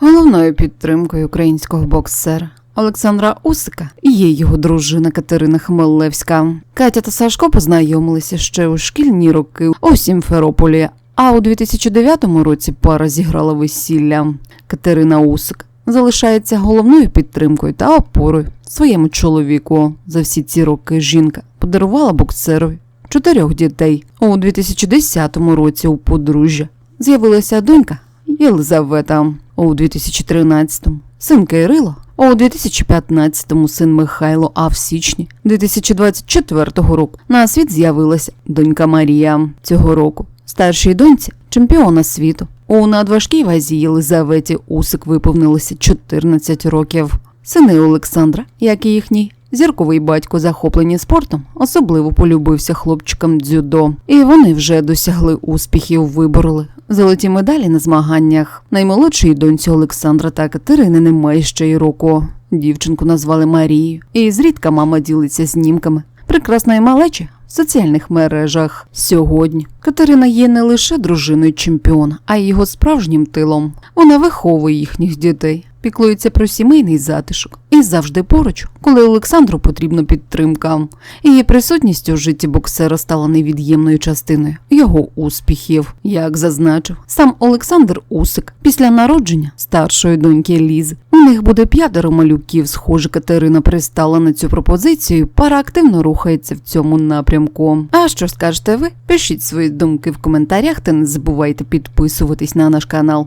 головною підтримкою українського боксера. Олександра Усика і є його дружина Катерина Хмелевська. Катя та Сашко познайомилися ще у шкільні роки у Сімферополі. А у 2009 році пара зіграла весілля. Катерина Усик залишається головною підтримкою та опорою своєму чоловіку. За всі ці роки жінка подарувала боксерові чотирьох дітей. У 2010 році у подружжя з'явилася донька Єлизавета. У 2013-му син Кирило, у 2015-му син Михайло, а в січні 2024 року на світ з'явилася донька Марія. Цього року старшій доньці чемпіона світу. У надважкій вазі Єлизаветі Усик виповнилося 14 років. Сини Олександра, як і їхній зірковий батько, захоплені спортом, особливо полюбився хлопчикам дзюдо. І вони вже досягли успіхів, вибороли золоті медалі на змаганнях. Наймолодшій доньці Олександра та Катерини немає ще й року. Дівчинку назвали Марією, і зрідка мама ділиться знімками прекрасної малечі в соціальних мережах. Сьогодні Катерина є не лише дружиною чемпіона, а й його справжнім тилом. Вона виховує їхніх дітей, піклується про сімейний затишок і завжди поруч, коли Олександру потрібна підтримка. Її присутність у житті боксера стала невід'ємною частиною його успіхів. Як зазначив сам Олександр Усик після народження старшої доньки Лізи. У них буде п'ятеро малюків. Схоже, Катерина пристала на цю пропозицію. Пара активно рухається в цьому напрямку. А що скажете ви? Пишіть свої думки в коментарях та не забувайте підписуватись на наш канал.